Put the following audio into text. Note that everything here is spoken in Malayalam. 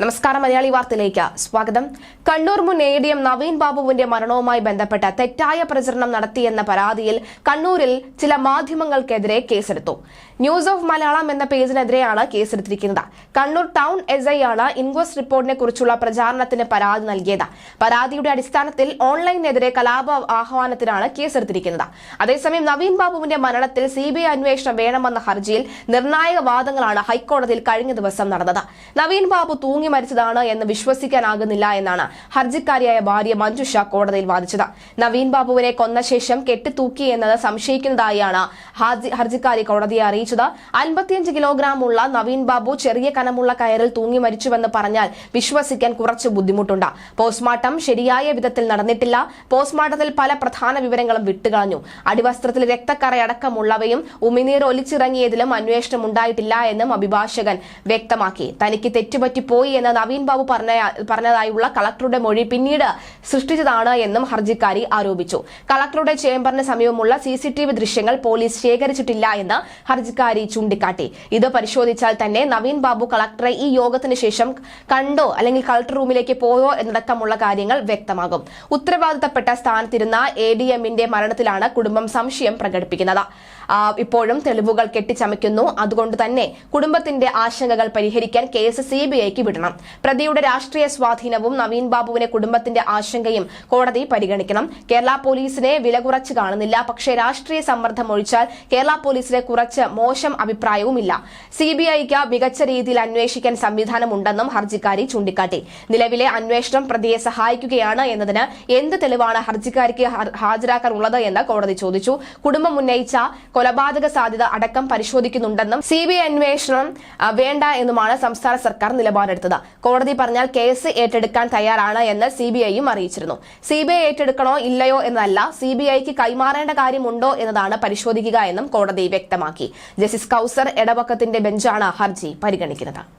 നമസ്കാരം മലയാളി വാർത്തയിലേക്ക് സ്വാഗതം. കണ്ണൂർ മുൻ എ ഡി എം നവീൻ ബാബുവിന്റെ മരണവുമായി ബന്ധപ്പെട്ട തെറ്റായ പ്രചരണം നടത്തിയെന്ന പരാതിയിൽ കണ്ണൂരിൽ ചില മാധ്യമങ്ങൾക്കെതിരെ കേസെടുത്തു. ന്യൂസ് ഓഫ് മലയാളം എന്ന പേജിനെതിരെയാണ് കേസെടുത്തിരിക്കുന്നത്. കണ്ണൂർ ടൗൺ എസ് ഐ ആണ് ഇൻക്വസ്റ്റ് റിപ്പോർട്ടിനെ കുറിച്ചുള്ള പ്രചാരണത്തിന് പരാതി നൽകിയത്. പരാതിയുടെ അടിസ്ഥാനത്തിൽ ഓൺലൈനെതിരെ കലാപ ആഹ്വാനത്തിനാണ് കേസെടുത്തിരിക്കുന്നത്. അതേസമയം നവീൻ ബാബുവിന്റെ മരണത്തിൽ സി ബി ഐ അന്വേഷണം വേണമെന്ന ഹർജിയിൽ നിർണായക വാദങ്ങളാണ് ഹൈക്കോടതിയിൽ കഴിഞ്ഞ ദിവസം നടന്നത്. നവീൻ ബാബു തൂങ്ങി മരിച്ചതാണ് എന്ന് വിശ്വസിക്കാനാകുന്നില്ല എന്നാണ് ഹർജിക്കാരിയായ ഭാര്യ മഞ്ജുഷ കോടതിയിൽ വാദിച്ചത്. നവീൻ ബാബുവിനെ കൊന്ന ശേഷം കെട്ടിത്തൂക്കി എന്നത് സംശയിക്കുന്നതായാണ് ഹർജിക്കാരി കോടതിയെ അറിയിച്ചത്. അൻപത്തിയഞ്ച് കിലോഗ്രാം ഉള്ള നവീൻ ബാബു ചെറിയ കനമുള്ള കയറിൽ തൂങ്ങി മരിച്ചുവെന്ന് പറഞ്ഞാൽ വിശ്വസിക്കാൻ കുറച്ച് ബുദ്ധിമുട്ടുണ്ട്. പോസ്റ്റ്മോർട്ടം ശരിയായ വിധത്തിൽ നടന്നിട്ടില്ല. പോസ്റ്റ്മോർട്ടത്തിൽ പല പ്രധാന വിവരങ്ങളും വിട്ടുകളഞ്ഞു. അടിവസ്ത്രത്തിൽ രക്തക്കറയടക്കമുള്ളവയും ഉമിനീർ ഒലിച്ചിറങ്ങിയതിലും അന്വേഷണം ഉണ്ടായിട്ടില്ല എന്നും അഭിഭാഷകൻ വ്യക്തമാക്കി. തനിക്ക് തെറ്റുപറ്റിപ്പോയി എന്ന് നവീൻ ബാബു പറഞ്ഞ പറഞ്ഞതായുള്ള കളക്ടറുടെ മൊഴി പിന്നീട് സൃഷ്ടിച്ചതാണ് എന്നും ഹർജിക്കാരി ആരോപിച്ചു. കളക്ടറുടെ ചേംബറിന് സമീപമുള്ള സി ദൃശ്യങ്ങൾ പോലീസ് ശേഖരിച്ചിട്ടില്ല എന്ന് ഹർജിക്കാരി ചൂണ്ടിക്കാട്ടി. ഇത് പരിശോധിച്ചാൽ തന്നെ നവീൻ ബാബു കളക്ടറെ ഈ യോഗത്തിന് ശേഷം കണ്ടോ അല്ലെങ്കിൽ കളക്ടർ റൂമിലേക്ക് പോയോ എന്നടക്കമുള്ള കാര്യങ്ങൾ വ്യക്തമാകും. ഉത്തരവാദിത്തപ്പെട്ട സ്ഥാനത്തിരുന്ന എ ഡി എമ്മിന്റെ മരണത്തിലാണ് കുടുംബം സംശയം പ്രകടിപ്പിക്കുന്നത്. ഇപ്പോഴും തെളിവുകൾ കെട്ടിച്ചമയ്ക്കുന്നു. അതുകൊണ്ട് തന്നെ കുടുംബത്തിന്റെ ആശങ്കകൾ പരിഹരിക്കാൻ കേസ് സി ബി ഐക്ക് വിടണം. പ്രതിയുടെ രാഷ്ട്രീയ സ്വാധീനവും നവീൻ ബാബുവിനെ കുടുംബത്തിന്റെ ആശങ്കയും കോടതി പരിഗണിക്കണം. കേരള പോലീസിനെ വില കുറച്ച് കാണുന്നില്ല. പക്ഷേ രാഷ്ട്രീയ സമ്മർദ്ദം ഒഴിച്ചാൽ കേരള പോലീസിനെ കുറച്ച് മോശം അഭിപ്രായവുമില്ല. സിബിഐക്ക് മികച്ച രീതിയിൽ അന്വേഷിക്കാൻ സംവിധാനമുണ്ടെന്നും ഹർജിക്കാരി ചൂണ്ടിക്കാട്ടി. നിലവിലെ അന്വേഷണം പ്രതിയെ സഹായിക്കുകയാണ് എന്നതിന് എന്ത് തെളിവാണ് ഹർജിക്കാരിക്ക് ഹാജരാക്കാനുള്ളത് എന്ന് കോടതി ചോദിച്ചു. കുടുംബം ഉന്നയിച്ച കൊലപാതക സാധ്യത അടക്കം പരിശോധിക്കുന്നുണ്ടെന്നും സിബിഐ അന്വേഷണം വേണ്ട എന്നുമാണ് സംസ്ഥാന സർക്കാർ നിലപാടെടുത്തത്. കോടതി പറഞ്ഞാൽ കേസ് ഏറ്റെടുക്കാൻ തയ്യാറാണ് എന്ന് സി ബി ഐയും അറിയിച്ചിരുന്നു. സി ബി ഐ ഏറ്റെടുക്കണോ ഇല്ലയോ എന്നല്ല സി ബി ഐക്ക് കൈമാറേണ്ട കാര്യമുണ്ടോ എന്നതാണ് പരിശോധിക്കുക എന്നും കോടതി വ്യക്തമാക്കി. ജസ്റ്റിസ് കൌസർ എടവക്കത്തിന്റെ ബെഞ്ചാണ് ഹർജി പരിഗണിക്കുന്നത്.